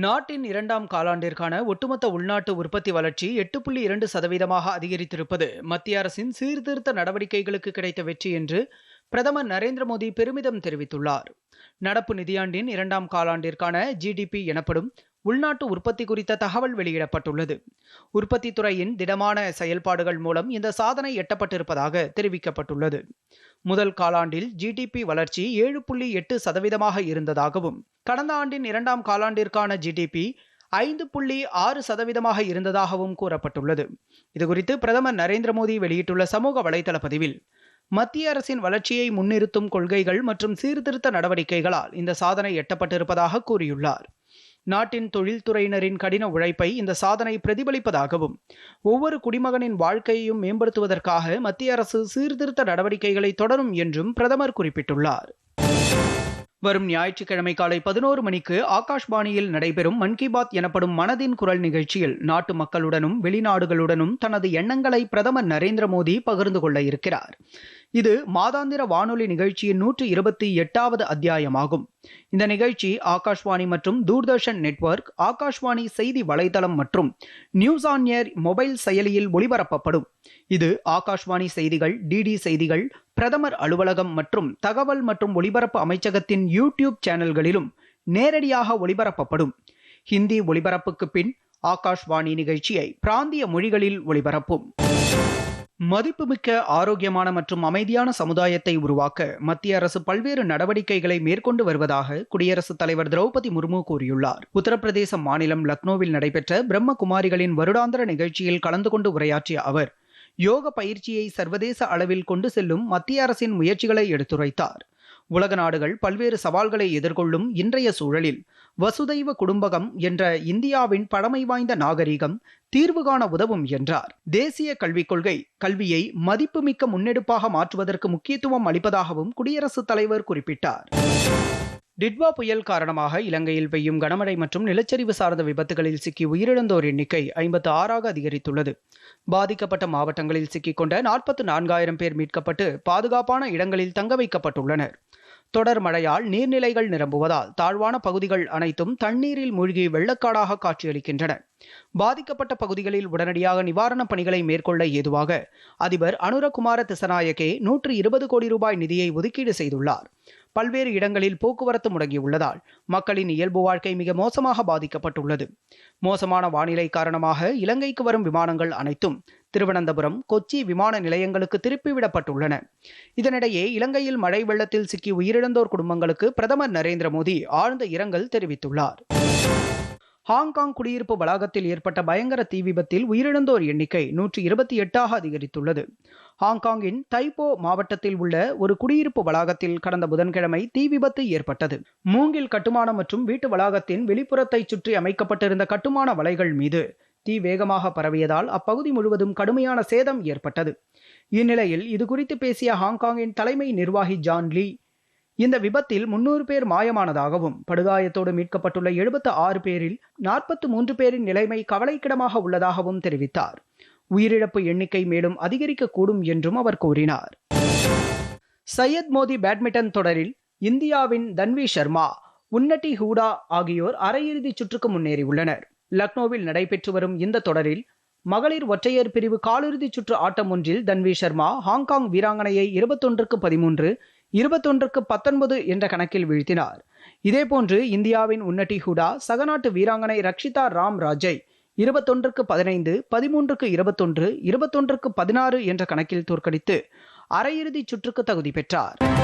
நாட்டின் இரண்டாம் காலாண்டிற்கான ஒட்டுமொத்த உள்நாட்டு உற்பத்தி வளர்ச்சி எட்டு புள்ளி இரண்டு சதவீதமாக அதிகரித்திருப்பது மத்திய அரசின் சீர்திருத்த நடவடிக்கைகளுக்கு கிடைத்த வெற்றி என்று பிரதமர் நரேந்திர மோடி பெருமிதம் தெரிவித்துள்ளார். நடப்பு நிதியாண்டின் இரண்டாம் காலாண்டிற்கான ஜிடிபி எனப்படும் உள்நாட்டு உற்பத்தி குறித்த தகவல் வெளியிடப்பட்டுள்ளது. உற்பத்தி துறையின் திடமான செயல்பாடுகள் மூலம் இந்த சாதனை எட்டப்பட்டிருப்பதாக தெரிவிக்கப்பட்டுள்ளது. முதல் காலாண்டில் ஜிடிபி வளர்ச்சி ஏழு புள்ளி எட்டு சதவீதமாக இருந்ததாகவும் கடந்த ஆண்டின் இரண்டாம் காலாண்டிற்கான ஜிடிபி ஐந்து புள்ளி ஆறு சதவீதமாக இருந்ததாகவும் கூறப்பட்டுள்ளது. இதுகுறித்து பிரதமர் நரேந்திர மோடி வெளியிட்டுள்ள சமூக வலைதள பதிவில் மத்திய அரசின் வளர்ச்சியை முன்னிறுத்தும் கொள்கைகள் மற்றும் சீர்திருத்த நடவடிக்கைகளால் இந்த சாதனை எட்டப்பட்டிருப்பதாக கூறியுள்ளார். நாட்டின் தொழில்துறையினரின் கடின உழைப்பை இந்த சாதனை பிரதிபலிப்பதாகவும் ஒவ்வொரு குடிமகனின் வாழ்க்கையையும் மேம்படுத்துவதற்காக மத்திய அரசு சீர்திருத்த நடவடிக்கைகளை தொடரும் என்றும் பிரதமர் குறிப்பிட்டுள்ளார். வரும் ஞாயிற்றுக்கிழமை காலை பதினோரு மணிக்கு ஆகாஷ்வாணியில் நடைபெறும் மன் கி பாத் எனப்படும் மனதின் குரல் நிகழ்ச்சியில் நாட்டு மக்களுடனும் வெளிநாடுகளுடனும் தனது எண்ணங்களை பிரதமர் நரேந்திர மோடி பகிர்ந்து கொள்ள இருக்கிறார். இது மாதாந்திர வானொலி நிகழ்ச்சியின் நூற்று இருபத்தி எட்டாவது அத்தியாயமாகும். இந்த நிகழ்ச்சி ஆகாஷ்வாணி மற்றும் தூர்தர்ஷன் நெட்வொர்க் ஆகாஷ்வாணி செய்தி வலைதளம் மற்றும் நியூஸ் ஆன் ஏர் மொபைல் செயலியில் ஒளிபரப்பப்படும். இது ஆகாஷ்வாணி செய்திகள் டிடி செய்திகள் பிரதமர் அலுவலகம் மற்றும் தகவல் மற்றும் ஒலிபரப்பு அமைச்சகத்தின் யூடியூப் சேனல்களிலும் நேரடியாக ஒளிபரப்பப்படும். ஹிந்தி ஒளிபரப்புக்கு பின் ஆகாஷ்வாணி நிகழ்ச்சியை பிராந்திய மொழிகளில் ஒளிபரப்பும். மதிப்புமிக்க ஆரோக்கியமான மற்றும் அமைதியான சமுதாயத்தை உருவாக்க மத்திய அரசு பல்வேறு நடவடிக்கைகளை மேற்கொண்டு வருவதாக குடியரசுத் தலைவர் திரௌபதி முர்மு கூறியுள்ளார். உத்தரப்பிரதேச மாநிலம் லக்னோவில் நடைபெற்ற பிரம்மகுமாரிகளின் வருடாந்திர நிகழ்ச்சியில் கலந்து கொண்டு உரையாற்றிய அவர் யோக பயிற்சியை சர்வதேச அளவில் கொண்டு செல்லும் மத்திய அரசின் முயற்சிகளை எடுத்துரைத்தார். உலக நாடுகள் பல்வேறு சவால்களை எதிர்கொள்ளும் இன்றைய சூழலில் வசுதைவ குடும்பகம் என்ற இந்தியாவின் பழமை வாய்ந்த நாகரிகம் தீர்வு காண உதவும் என்றார். தேசிய கல்விக் கொள்கை கல்வியை மதிப்புமிக்க முன்னெடுப்பாக மாற்றுவதற்கு முக்கியத்துவம் அளிப்பதாகவும் குடியரசுத் தலைவர் குறிப்பிட்டார். டிட்வா புயல் காரணமாக இலங்கையில் பெய்யும் கனமழை மற்றும் நிலச்சரிவு சார்ந்த விபத்துகளில் சிக்கி உயிரிழந்தோர் எண்ணிக்கை ஐம்பத்து ஆறாக அதிகரித்துள்ளது. பாதிக்கப்பட்ட மாவட்டங்களில் சிக்கிக்கொண்ட நாற்பத்து நான்காயிரம் பேர் மீட்கப்பட்டு பாதுகாப்பான இடங்களில் தங்க வைக்கப்பட்டுள்ளனர். தொடர் மழையால் நீர்நிலைகள் நிரம்புவதால் தாழ்வான பகுதிகள் அனைத்தும் தண்ணீரில் மூழ்கி வெள்ளக்காடாக காட்சியளிக்கின்றன. பாதிக்கப்பட்ட பகுதிகளில் உடனடியாக நிவாரணப் பணிகளை மேற்கொள்ள ஏதுவாக அதிபர் அனுரகுமார திசநாயகே நூற்று இருபது கோடி ரூபாய் நிதியை ஒதுக்கீடு செய்துள்ளார். பல்வேறு இடங்களில் போக்குவரத்து முடங்கியுள்ளதால் மக்களின் இயல்பு வாழ்க்கை மிக மோசமாக பாதிக்கப்பட்டுள்ளது. மோசமான வானிலை காரணமாக இலங்கைக்கு வரும் விமானங்கள் அனைத்தும் திருவனந்தபுரம் கொச்சி விமான நிலையங்களுக்கு திருப்பிவிடப்பட்டுள்ளன இதனிடையே இலங்கையில் மழை வெள்ளத்தில் சிக்கி உயிரிழந்தோர் குடும்பங்களுக்கு பிரதமர் நரேந்திர மோடி ஆழ்ந்த இரங்கல் தெரிவித்துள்ளார். ஹாங்காங் குடியிருப்பு வளாகத்தில் ஏற்பட்ட பயங்கர தீ விபத்தில் உயிரிழந்தோர் எண்ணிக்கை நூற்றி இருபத்தி எட்டாக அதிகரித்துள்ளது. ஹாங்காங்கின் தைப்போ மாவட்டத்தில் உள்ள ஒரு குடியிருப்பு வளாகத்தில் கடந்த புதன்கிழமை தீ விபத்து ஏற்பட்டது. மூங்கில் கட்டுமானம் மற்றும் வீட்டு வளாகத்தின் வெளிப்புறத்தை சுற்றி அமைக்கப்பட்டிருந்த கட்டுமான வலைகள் மீது தீ வேகமாக பரவியதால் அப்பகுதி முழுவதும் கடுமையான சேதம் ஏற்பட்டது. இந்நிலையில் இதுகுறித்து பேசிய ஹாங்காங்கின் தலைமை நிர்வாகி ஜான் லீ இந்த விபத்தில் முன்னூறு பேர் மாயமானதாகவும் படுகாயத்தோடு மீட்கப்பட்டுள்ள எழுபத்து ஆறு பேரில் நாற்பத்து மூன்று பேரின் நிலைமை கவலைக்கிடமாக உள்ளதாகவும் தெரிவித்தார். உயிரிழப்பு எண்ணிக்கை மேலும் அதிகரிக்கக்கூடும் என்றும் அவர் கூறினார். சையத் மோதி பேட்மிண்டன் தொடரில் இந்தியாவின் தன்வி சர்மா உன்னட்டி ஹூடா ஆகியோர் அரையிறுதி சுற்றுக்கு முன்னேறியுள்ளனர். லக்னோவில் நடைபெற்று வரும் இந்த தொடரில் மகளிர் ஒற்றையர் பிரிவு காலிறுதிச் சுற்று ஆட்டம் ஒன்றில் தன்வி சர்மா ஹாங்காங் வீராங்கனையை இருபத்தொன்றுக்கு பதிமூன்று இருபத்தொன்றுக்கு பத்தொன்பது என்ற கணக்கில் வீழ்த்தினார். இதேபோன்று இந்தியாவின் உன்னட்டி ஹுடா சகநாட்டு வீராங்கனை ரக்ஷிதா ராம் ராஜை இருபத்தொன்றுக்கு பதினைந்து பதிமூன்றுக்கு இருபத்தொன்று இருபத்தொன்றுக்கு பதினாறு என்ற கணக்கில் தோற்கடித்து அரையிறுதிச் சுற்றுக்கு தகுதி பெற்றார்.